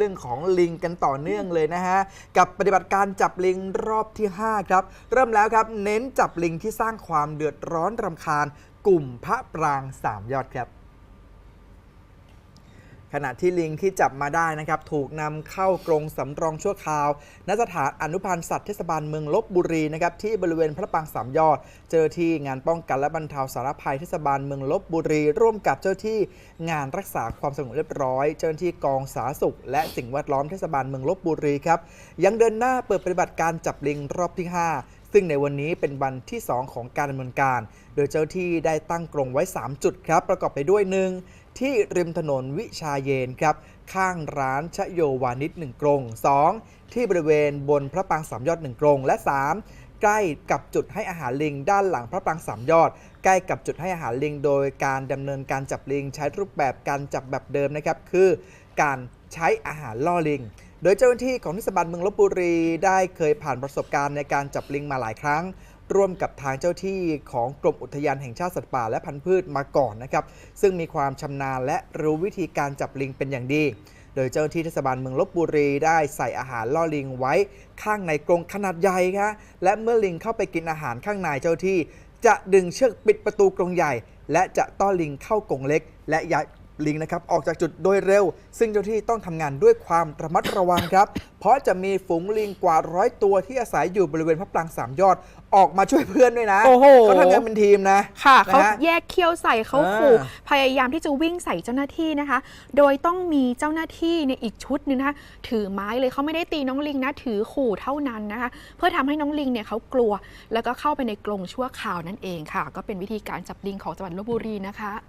เรื่องของลิงกันต่อเนื่องเลยนะฮะ กับปฏิบัติการจับลิงรอบที่ 5 ครับ เริ่มแล้วครับ เน้นจับลิงที่สร้างความเดือดร้อนรำคาญ กลุ่มพระปรางสามยอดครับ ขณะที่ลิงที่จับมาได้นะครับถูกนำเข้ากรงสำรองชั่วคราวณสถานอนุพันธ์สัตว์เทศบาลเมืองลบบุรีนะครับที่บริเวณพระปางสามยอด เจอที่งานป้องกันและบรรเทาสารภัยเทศบาลเมืองลบบุรี ร่วมกับเจ้าที่งานรักษาความสงบเรียบร้อย เจ้าหน้าที่กองสาธารณสุข และสิ่งแวดล้อมเทศบาลเมืองลบบุรีครับยังเดินหน้าเปิดปฏิบัติการจับลิงรอบที่ 5ซึ่งในวันนี้เป็นวันที่ 2 ของการดำเนินการ โดยเจ้าที่ได้ตั้งกรงไว้ 3 จุดครับ ประกอบไปด้วย 1. ที่ริมถนนวิชาเยนครับข้างร้านชโยวานิช1กรง 2. ที่บริเวณบนพระปรางสามยอด1กรง และ 3. ใกล้กับจุดให้อาหารลิงด้านหลังพระปรางสามยอด ใกล้กับจุดให้อาหารลิง โดยการดำเนินการจับลิง ใช้รูปแบบการจับแบบเดิมนะครับ คือการใช้อาหารล่อลิง โดยเจ้าหน้าที่ของเทศบาลเมืองลบบุรี ได้เคยผ่านประสบการณ์ในการจับลิงมาหลายครั้ง ร่วมกับทางเจ้าที่ของกรมอุทยานแห่งชาติสัตว์ป่าและพันธุ์พืชมาก่อนนะครับ ซึ่งมีความชำนาญและรู้วิธีการจับลิงเป็นอย่างดี โดยเจ้าหน้าที่เทศบาลเมืองลบบุรีได้ใส่อาหารล่อลิงไว้ข้างในกรงขนาดใหญ่ครับและเมื่อลิงเข้าไปกินอาหารข้างในเจ้าที่ จะดึงเชือกปิดประตูกรงใหญ่ และจะต้อนลิงเข้ากรงเล็ก และย้าย ลิงนะครับออกจากจุดโดยเร็ว ซึ่งเจ้าที่ต้องทำงานด้วยความระมัดระวังครับ เพราะจะมีฝูงลิงกว่าร้อยตัวที่อาศัยอยู่บริเวณพระปรางสามยอดออกมาช่วยเพื่อนด้วยนะโอ้โหเขาทำงานเป็นทีมนะค่ะนะเขาฮะแยกเขี้ยวใส่เขาอ่าขู่พยายามที่จะวิ่งใส่เจ้าหน้าที่นะคะ โดยต้องมีเจ้าหน้าที่ในยอีกชุดหนึงนะคะถือไม้เลยเขาไม่ได้ตีน้องลิงนะถือขู่เท่านั้นนะคะ เพื่อทำให้น้องลิงเนี่ยเขากลัว แล้วก็เข้าไปในกรงชั่วคราวนั่นเองค่ะ ก็เป็นวิธีการจับลิงของจังหวัดลบบุรีนะคะ